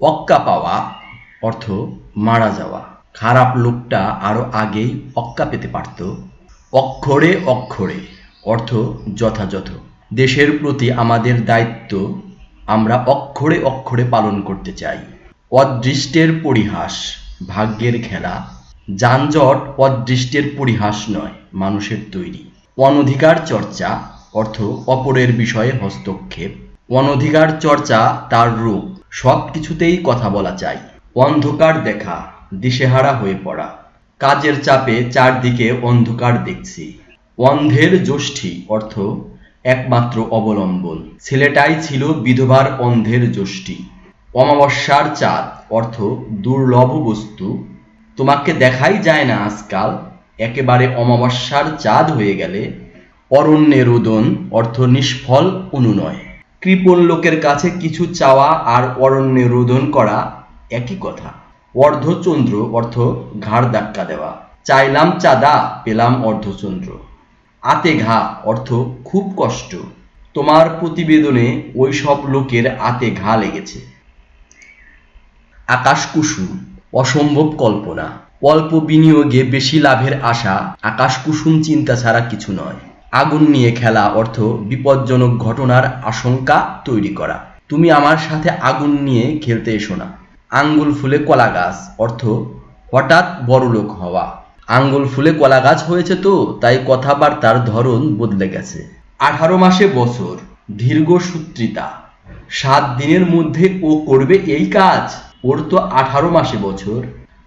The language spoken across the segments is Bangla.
অক্কা পাওয়া অর্থ মারা যাওয়া। খারাপ লোকটা আরও আগেই অক্কা পেতে পারত। অক্ষরে অক্ষরে, অর্থ যথাযথ। দেশের প্রতি আমাদের দায়িত্ব, আমরা অক্ষরে অক্ষরে পালন করতে চাই। অদৃষ্টের পরিহাস, ভাগ্যের খেলা। যানজট অদৃষ্টের পরিহাস নয়, মানুষের তৈরি। অনধিকার চর্চা, অর্থ অপরের বিষয়ে হস্তক্ষেপ। অনধিকার চর্চা তার রূপ। সব কিছুতেই কথা বলা চাই। অন্ধকার দেখা, দিশেহারা হয়ে পড়া। কাজের চাপে চারদিকে অন্ধকার দেখছি। অন্ধের যষ্ঠী অর্থ একমাত্র অবলম্বন। ছেলেটাই ছিল বিধবার অন্ধের যষ্ঠী। অমাবস্যার চাঁদ অর্থ দুর্লভ বস্তু। তোমাকে দেখাই যায় না আজকাল, একেবারে অমাবস্যার চাঁদ হয়ে গেলে। অরণ্যের রোদন অর্থ নিষ্ফল অনুনয়। কৃপণ লোকের কাছে কিছু চাওয়া আর অরণ্যে রোদন করা একই কথা। অর্ধচন্দ্র অর্থ ঘাড় ধাক্কা দেওয়া। চাইলাম চাঁদা, পেলাম অর্ধচন্দ্র। আতে ঘা অর্থ খুব কষ্ট। তোমার প্রতিবেদনে ওই সব লোকের আতে ঘা লেগেছে। আকাশ কুসুম, অসম্ভব কল্পনা। অল্প বিনিয়োগে বেশি লাভের আশা, আকাশ কুসুম চিন্তা ছাড়া কিছু নয়। আগুন নিয়ে খেলা অর্থ বিপজ্জনক ঘটনার আশঙ্কা তৈরি করা। তুমি আমার সাথে আগুন নিয়ে খেলতে এসো না। আঙ্গুল ফুলে কলা গাছ, অর্থ হঠাৎ বড়লোক হওয়া। আঙ্গুল ফুলে কলা গাছ হয়েছে তো, তাই কথাবার্তার ধরন বদলে গেছে। আঠারো মাসে বছর, দীর্ঘ সূত্রিতা। সাত দিনের মধ্যে ও করবে এই কাজ? ওর তো আঠারো মাসে বছর।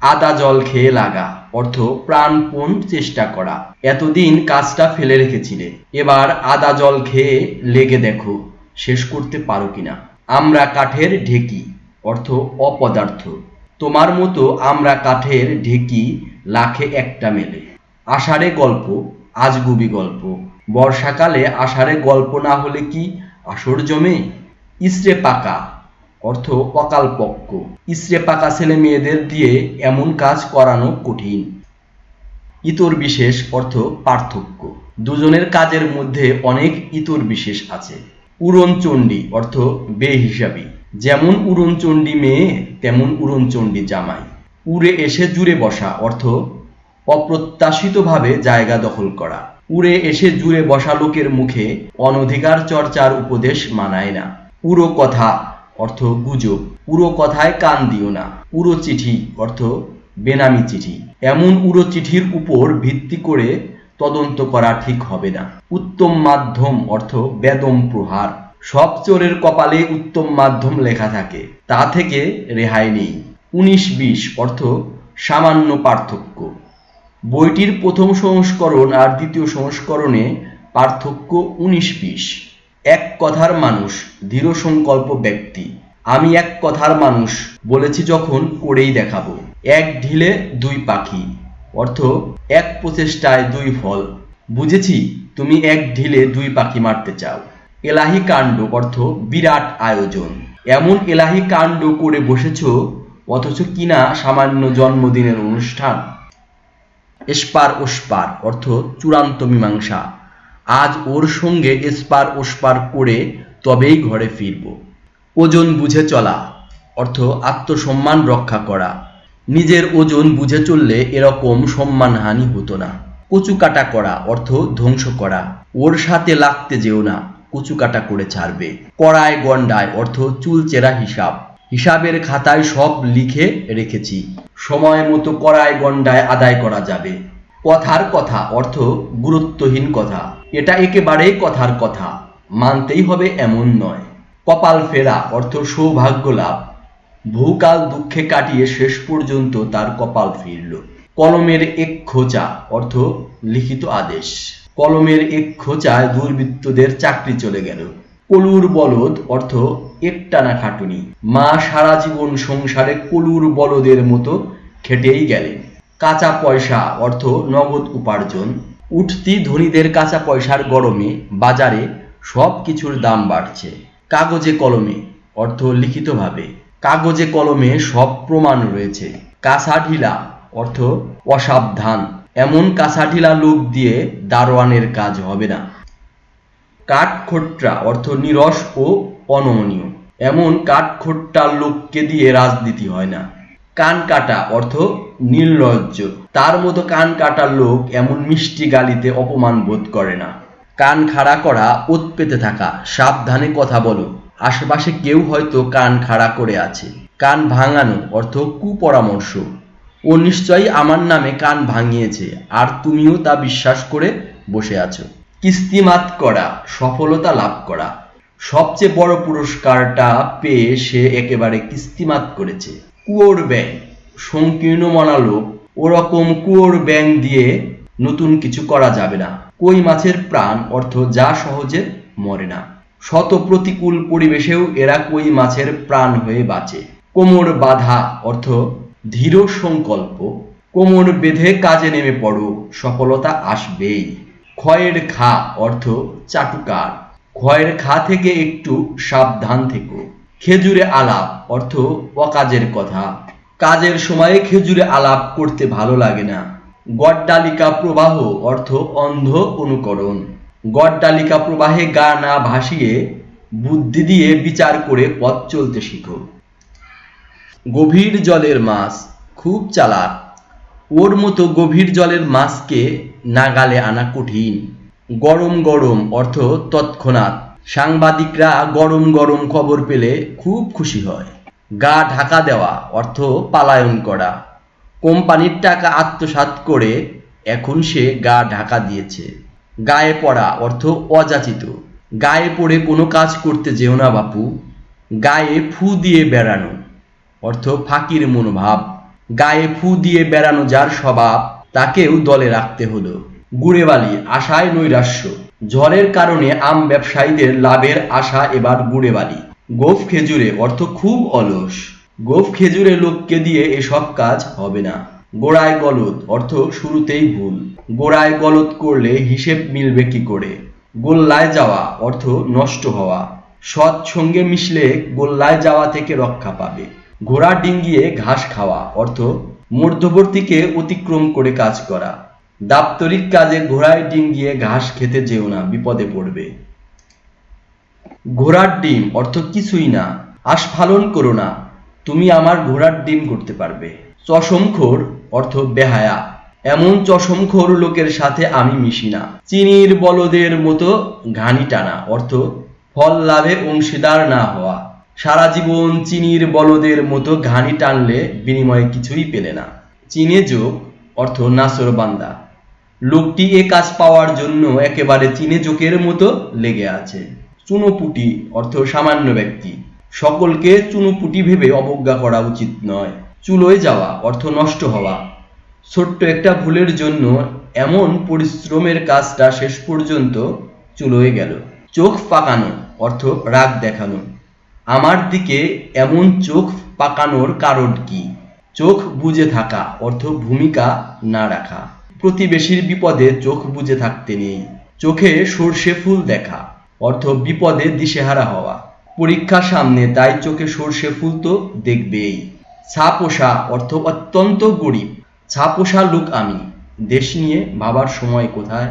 আদা জল খেয়ে লাগা। অর্থ প্রাণপণ চেষ্টা করা। এতদিন কাজটা ফেলে রেখেছিলে। এবার আদা জল খেয়ে লেগে দেখো, শেষ করতে পারো কিনা। আমরা কাঠের ঢেকি, অর্থ অপদার্থ। তোমার মতো আমরা কাঠের ঢেকি লাখে একটা মেলে। আষাঢ়ে গল্প, আজগুবি গল্প। বর্ষাকালে আষাঢ়ে গল্প না হলে কি আসর জমে? ইসরে পাকা অর্থ অকালপক্ষ ইসরে পাকা ছেলে মেয়েদের দিয়ে এমন কাজ করানো কঠিন। ইতর বিশেষ অর্থ পার্থক্য। দুজনের কাজের মধ্যে অনেক ইতর বিশেষ আছে। উড়নচণ্ডী অর্থ বেহিসাবি। যেমন উড়নচণ্ডী মেয়ে, তেমন উড়নচণ্ডী জামাই। উড়ে এসে জুড়ে বসা অর্থ অপ্রত্যাশিতভাবে জায়গা দখল করা। উড়ে এসে জুড়ে বসা লোকের মুখে অনধিকার চর্চার উপদেশ মানায় না। উড়ো কথা অর্থ গুজব। পুরো কথায় কান দিও না। পুরো চিঠি অর্থ বেনামি চিঠি। এমন উড়ো চিঠির উপর ভিত্তি করে তদন্ত করা ঠিক হবে না। উত্তম মাধ্যম অর্থ বেদম প্রহার। সব চোরের কপালে উত্তম মাধ্যম লেখা থাকে। তা থেকে রেহাই নেই। উনিশ বিশ অর্থ সামান্য পার্থক্য। বইটির প্রথম সংস্করণ আর দ্বিতীয় সংস্করণে পার্থক্য উনিশ বিশ। এক কথার মানুষ, দৃঢ় সংকল্প ব্যক্তি। আমি এক কথার মানুষ, বলেছি যখন করেই দেখাবো। এক ঢিলে দুই পাখি, অর্থ এক প্রচেষ্টায় দুই ফল। বুঝেছি তুমি এক ঢিলে দুই পাখি মারতে চাও। এলাহি কাণ্ড, অর্থ বিরাট আয়োজন। এমন এলাহি কাণ্ড করে বসেছ, অথচ কিনা সামান্য জন্মদিনের অনুষ্ঠান? এসপার ওসপার, অর্থ চূড়ান্ত মীমাংসা। আজ ওর সঙ্গে এসপার ওসপার করে তবেই ঘরে ফিরব। ওজন বুঝে চলা, অর্থ আত্মসম্মান রক্ষা করা। নিজের ওজন বুঝে চললে এরকম সম্মানহানি হতো না। কচু কাটা করা, অর্থ ধ্বংস করা। ওর সাথে লাগতে যেও না কচু কাটা করে ছাড়বে। কড়ায় গন্ডায় অর্থ চুলচেরা হিসাব। হিসাবের খাতায় সব লিখে রেখেছি। সময় মতো কড়ায় গন্ডায় আদায় করা যাবে। কথার কথা, অর্থ গুরুত্বহীন কথা। এটা একেবারেই কথার কথা। মানতেই হবে এমন নয়। কপাল ফেরা, অর্থ সৌভাগ্য লাভ। বহুকাল দুঃখে কাটিয়ে শেষ পর্যন্ত তার কপাল ফিরল। কলমের এক খোঁচা, অর্থ লিখিত আদেশ। কলমের এক খোঁচায় দুর্বৃত্তদের চাকরি চলে গেল। কলুর বলদ, অর্থ একটানা খাটুনি। মা সারা জীবন সংসারে কলুর বলদের মতো খেটেই গেলেন। কাঁচা পয়সা, অর্থ নগদ উপার্জন। উঠতি ধনীদের কাঁচা পয়সার গরমে বাজারে সব কিছুর দাম বাড়ছে। কাগজে কলমে, অর্থ লিখিতভাবে। কাগজে কলমে সব প্রমাণ রয়েছে। কাঁচা ঢিলা, অর্থ অসাবধান। এমন কাঁচা ঢিলা লোক দিয়ে দারোয়ানের কাজ হবে না। কাঠখোট্টা, অর্থ নিরস ও অনমনীয়। এমন কাঠখোট্টা লোককে দিয়ে রাজনীতি হয় না। কান কাটা অর্থ নির্লজ্জ। তার মতো কান কাটা লোক এমন মিষ্টি গালিতে অপমান বোধ করে না। কান খাড়া করা, ওত পেতে থাকা, সাবধানে কথা বলো। আশেপাশে কেউ হয়তো কান খাড়া করে আছে। কান ভাঙানো অর্থ কুপরামর্শ। ও নিশ্চয়ই আমার নামে কান ভাঙিয়েছে, আর তুমিও তা বিশ্বাস করে বসে আছো। কিস্তিমাত করা, সফলতা লাভ করা। সবচেয়ে বড় পুরস্কারটা পেয়ে সে একেবারে কিস্তিমাত করেছে। কুয়োর ব্যাং সংকীর্ণ মনা লোক ওরকম কুয়োর ব্যাং দিয়ে নতুন কিছু করা যাবে না। কই মাছের প্রাণ অর্থ যা সহজে মরে না। শত প্রতিকূল পরিবেশেও এরা কই মাছের প্রাণ হয়ে বাঁচে। কোমর বাধা অর্থ ধীর সংকল্প। কোমর বেঁধে কাজে নেমে পড়ো, সফলতা আসবেই। ক্ষয়ের খা অর্থ চাটুকার। ক্ষয়ের খা থেকে একটু সাবধান থেকো। খেজুরে আলাপ অর্থ অকাজের কথা। কাজের সময়ে খেজুরে আলাপ করতে ভালো লাগে না। গড্ডালিকা প্রবাহ, অর্থ অন্ধ অনুকরণ। গড্ডালিকা প্রবাহে গা না ভাসিয়ে বুদ্ধি দিয়ে বিচার করে পথ চলতে শিখো। গভীর জলের মাছ খুব চালাক। ওর মতো গভীর জলের মাছকে নাগালে আনা কঠিন। গরম গরম, অর্থ তৎক্ষণাৎ। সাংবাদিকরা গরম গরম খবর পেলে খুব খুশি হয়। গা ঢাকা দেওয়া, অর্থ পালায়ন করা। কোম্পানির টাকা আত্মসাৎ করে এখন সে গা ঢাকা দিয়েছে। গায়ে পড়া, অর্থ অযাচিত। গায়ে পড়ে কোনো কাজ করতে যেও না বাপু। গায়ে ফু দিয়ে বেড়ানো, অর্থ ফাঁকির মনোভাব। গায়ে ফু দিয়ে বেড়ানো যার স্বভাব, তাকেও দলে রাখতে হলো। গুড়েবালি, আশায় নৈরাশ্য। ঝড়ের কারণে আম ব্যবসায়ীদের লাভের আশা এবার গুড়েবালি। গোফ খেজুরে অর্থ খুব অলস। গোফ খেজুরে লোককে দিয়ে এসব কাজ হবে না। গোড়ায় গলদ অর্থ শুরুতেই ভুল। গোড়ায় গলদ করলে হিসেব মিলবে কি করে? গোল্লায় যাওয়া অর্থ নষ্ট হওয়া। সৎ সঙ্গে মিশলে গোল্লায় যাওয়া থেকে রক্ষা পাবে। ঘোড়া ডিঙ্গিয়ে ঘাস খাওয়া অর্থ মধ্যবর্তীকে অতিক্রম করে কাজ করা। দাপ্তরিক কাজে ঘোড়ায় ডিঙ্গিয়ে ঘাস খেতে যেও না, বিপদে পড়বে। ঘোড়ার ডিম, অর্থ কিছুই না। আস্ফালন করো না, তুমি আমার ঘোড়ার ডিম করতে পারবে। চশমখোর অর্থ বেহায়া। এমন চশমখোর লোকের সাথে আমি মিশি না। চিনির বলদের মতো ঘানি টানা, অর্থ ফল লাভে অংশীদার না হওয়া। সারা জীবন চিনির বলদের মতো ঘানি টানলে বিনিময়ে কিছুই পেলে না। চিনে যোগ, অর্থ নাসর বান্দা। লোকটি এ কাজ পাওয়ার জন্য একেবারে চিনে জোকের মতো লেগে আছে। চুনোপুটি অর্থ সামান্য ব্যক্তি। সকলকে চুনোপুটি ভেবে অবজ্ঞা করা উচিত নয়। চুলোয় যাওয়া অর্থ নষ্ট হওয়া। ছোট্ট একটা ভুলের জন্য এমন পরিশ্রমের কাজটা শেষ পর্যন্ত চুলোয় গেল। চোখ পাকানো অর্থ রাগ দেখানো। আমার দিকে এমন চোখ পাকানোর কারণ কি? চোখ বুজে থাকা অর্থ ভূমিকা না রাখা। প্রতিবেশীর বিপদে চোখ বুজে থাকতে নেই। চোখে সর্ষে ফুল দেখা। অর্থ বিপদে দিশেহারা হওয়া। পরীক্ষা সামনে, তাই চোখে সর্ষে ফুল তো দেখবেই। ছাপোষা অর্থ অত্যন্ত গরিব। ছাপোষা লোক আমি। দেশ নিয়ে ভাবার সময় কোথায়?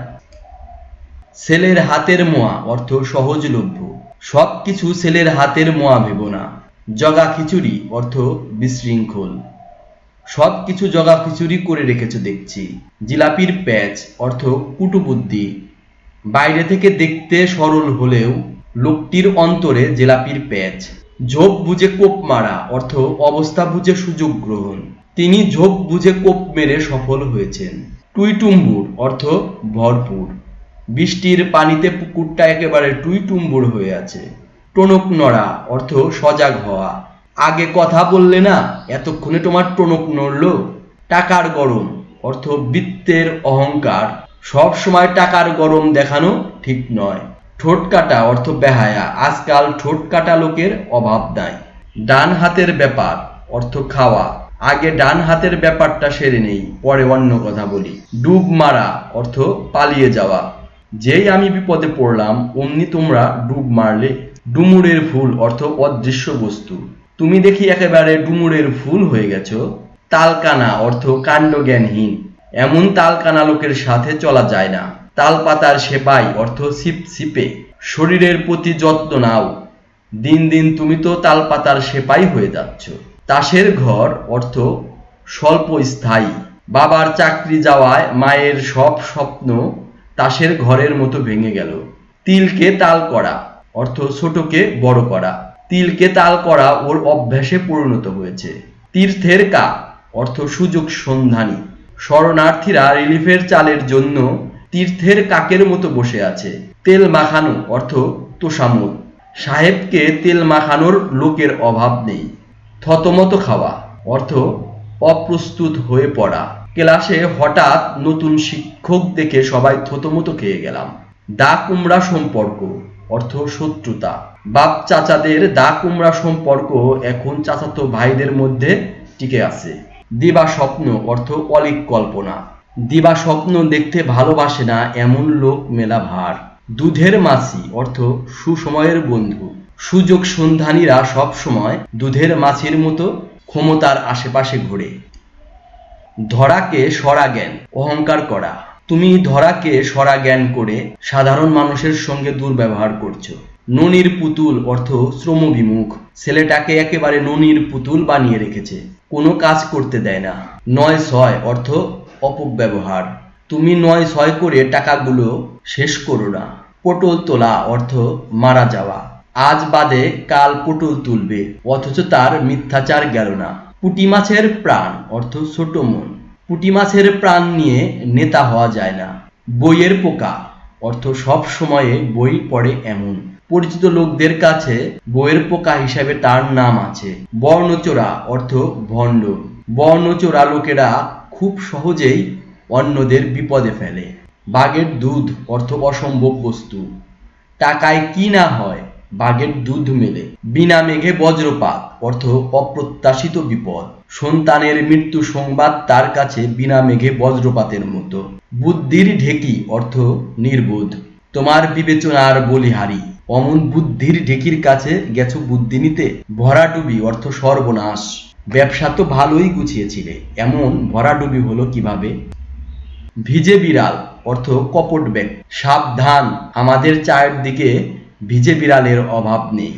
ছেলের হাতের মোয়া অর্থ সহজলভ্য। সব কিছু ছেলের হাতের মোয়া ভেব না। জগা খিচুড়ি অর্থ বিশৃঙ্খল। সব কিছু জগা খিচুড়ি করে রেখেছ দেখছি। জিলাপির প্যাচ অর্থ কুটুবুদ্ধি। বাইরে থেকে দেখতে সরল হলেও লোকটির অন্তরে জেলাপির প্যাচ। ঝোপ বুঝে কোপ মারা, অর্থ অবস্থা বুঝে সুযোগ গ্রহণ। তিনি ঝোপ বুঝে কোপ মেরে সফল হয়েছেন। টুইটুম্বুর, অর্থ ভরপুর। বৃষ্টির পানিতে পুকুরটা একেবারে টুইটুম্বুর হয়ে আছে। টনক নড়া, অর্থ সজাগ হওয়া। আগে কথা বললে না, এতক্ষণে তোমার টনক নড়ল। টাকার গরম, অর্থ বৃত্তের অহংকার। সব সময় টাকার গরম দেখানো ঠিক নয়। ঠোঁট কাটা অর্থ বেহায়া। আজকাল ঠোঁট কাটা লোকের অভাব নাই। ডান হাতের ব্যাপার অর্থ খাওয়া। আগে ডান হাতের ব্যাপারটা সেরে নেই, পরে অন্য কথা বলি। ডুব মারা অর্থ পালিয়ে যাওয়া। যেই আমি বিপদে পড়লাম, অমনি তোমরা ডুব মারলে। ডুমুরের ফুল অর্থ অদৃশ্য বস্তু। তুমি দেখি একেবারে ডুমুরের ফুল হয়ে গেছো। তালকানা অর্থ কাণ্ডজ্ঞানহীন। এমন তালকানা লোকের সাথে চলা যায় না। তাল পাতার সেপাই অর্থ সিপ সিপে শরীরের প্রতি যত্ন নাও। দিন দিন তুমি তো তালপাতার সেপাই হয়ে যাচ্ছ। তাসের ঘর অর্থ স্বল্প স্থায়ী। বাবার চাকরি যাওয়ায় মায়ের সব স্বপ্ন তাসের ঘরের মতো ভেঙে গেল। তিলকে তাল করা অর্থ ছোটকে বড় করা। তিলকে তাল করা ওর অভ্যাসে পরিণত হয়েছে। তীর্থের কা অর্থ সুযোগ সন্ধানী। শরণার্থীরা রিলিফের চালের জন্য তীর্থের কাকের মতো বসে আছে। তেল মাখানো অর্থ তোষামত সাহেবকে তেল মাখানোর লোকের অভাব নেই। থতমত খাওয়া অর্থ অপ্রস্তুত হয়ে পড়া। ক্লাসে হঠাৎ নতুন শিক্ষক দেখে সবাই থতমত খেয়ে গেলাম। দা কুমড়া সম্পর্ক অর্থ শত্রুতা। বাপ চাচাদের দা কুমড়া সম্পর্ক এখন চাচাতো ভাইদের মধ্যে টিকে আছে। দিবা স্বপ্ন অর্থ অলিক কল্পনা দিবা স্বপ্ন দেখতে ভালোবাসে না এমন লোক মেলা ভার। দুধের মাছি অর্থ সুসময়ের বন্ধু। সুযোগ সন্ধানীরা সব সময় দুধের মাছির মতো ক্ষমতার আশেপাশে ঘোরে। ধরাকে সরা জ্ঞান, অহংকার করা। তুমি ধরাকে সরা জ্ঞান করে সাধারণ মানুষের সঙ্গে দুর্ব্যবহার করছ। ননির পুতুল অর্থ শ্রমবিমুখ ছেলেটাকে একেবারে ননির পুতুল বানিয়ে রেখেছে। কোনো কাজ করতে দেয় না। নয় ছয় অর্থ অপব্যবহার। তুমি নয় ছয় করে টাকাগুলো শেষ করো না। পটল তোলা অর্থ মারা যাওয়া। আজ বাদে কাল পটল তুলবে, অথচ তার মিথ্যাচার গেল না। পুঁটি মাছের প্রাণ অর্থ ছোট মন। পুটি মাছের প্রাণ নিয়ে নেতা হওয়া যায় না। বইয়ের পোকা অর্থ সব সময়ে বই পড়ে এমন। পরিচিত লোকদের কাছে বইয়ের পোকা হিসাবে তার নাম আছে। বর্ণচোরা অর্থ ভণ্ড। বর্ণচোরা লোকেরা খুব সহজেই অন্যদের বিপদে ফেলে। বাঘের দুধ অর্থ অসম্ভব বস্তু। টাকায় কি না হয়, বাঘের দুধ মেলে। বিনা মেঘে বজ্রপাত অর্থ অপ্রত্যাশিত বিপদ। সন্তানের মৃত্যু সংবাদ তার কাছে বিনা মেঘে বজ্রপাতের মতো। বুদ্ধির ঢেকি অর্থ নির্বোধ। তোমার বিবেচনার বলিহারি। অমন বুদ্ধির ঢেকির কাছে গেছো বুদ্ধি নিতে? ভরাডুবি অর্থ সর্বনাশ। ব্যবসা তো ভালোই গুছিয়েছিলে, এমন ভরাডুবি হলো কীভাবে? ভিজে বিড়াল অর্থ কপট ব্যাগ। সাবধান, আমাদের চারদিকে ভিজে বিড়ালের অভাব নেই।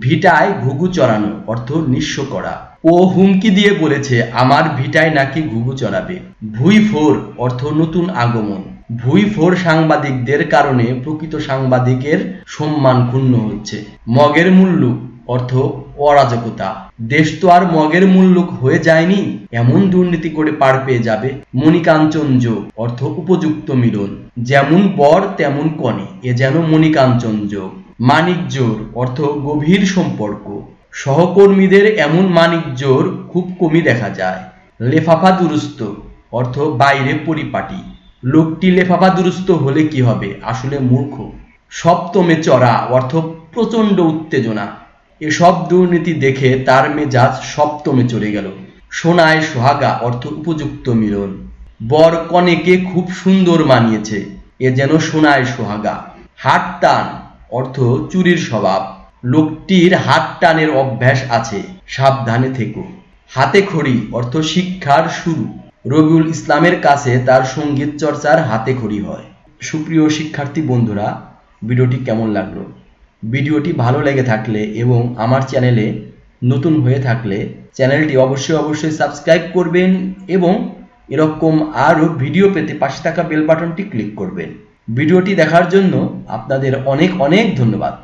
ভিটায় ঘুঘু চড়ানো অর্থ নিঃস্ব করা। ও হুমকি দিয়ে বলেছে, আমার ভিটায় নাকি ঘুঘু চড়াবে। ভুই ফোর অর্থ নতুন আগমন। ভুই ফোর সাংবাদিকদের কারণে প্রকৃত সাংবাদিকের সম্মান ক্ষুণ্ণ হচ্ছে। মগের মূল্য অর্থ অরাজকতা। দেশ তো আর মগের মূল্যক হয়ে যায়নি, এমন দুর্নীতি করে পার পেয়ে যাবে মণিকাঞ্চন যোগ অর্থ উপযুক্ত মিলন। যেমন বর, তেমন কনে, এ যেন মণিকাঞ্চন যোগ মানিক জোর, অর্থ গভীর সম্পর্ক। সহকর্মীদের এমন মানিক জোর খুব কমই দেখা যায়। লেফাফা দুরুস্ত, অর্থ বাইরে পরিপাটি। লোকটি লেফাফা দুরুস্ত হলে কি হবে? আসলে মূর্খ। সপ্তমে চড়া অর্থ প্রচণ্ড উত্তেজনা। এসব দুর্নীতি দেখে তার মেজাজ সপ্তমে চড়ে গেল। সোনায় সোহাগা অর্থ উপযুক্ত মিলন। বর কনেকে খুব সুন্দর মানিয়েছে। এ যেন সোনায় সোহাগা। হাত টান অর্থ চুরির স্বভাব। লোকটির হাত টানের অভ্যাস আছে। সাবধানে থেকো। হাতে খড়ি অর্থ শিক্ষার শুরু। রবিউল ইসলামের কাছে তার সংগীত চর্চার হাতে খড়ি হয়। সুপ্রিয় শিক্ষার্থী বন্ধুরা, ভিডিওটি কেমন লাগল? ভিডিওটি ভালো লেগে থাকলে এবং আমার চ্যানেলে নতুন হয়ে থাকলে চ্যানেলটি অবশ্যই অবশ্যই সাবস্ক্রাইব করবেন এবং এরকম আরও ভিডিও পেতে পাশে থাকা বেল বাটনটি ক্লিক করবেন। ভিডিওটি দেখার জন্য আপনাদের অনেক অনেক ধন্যবাদ।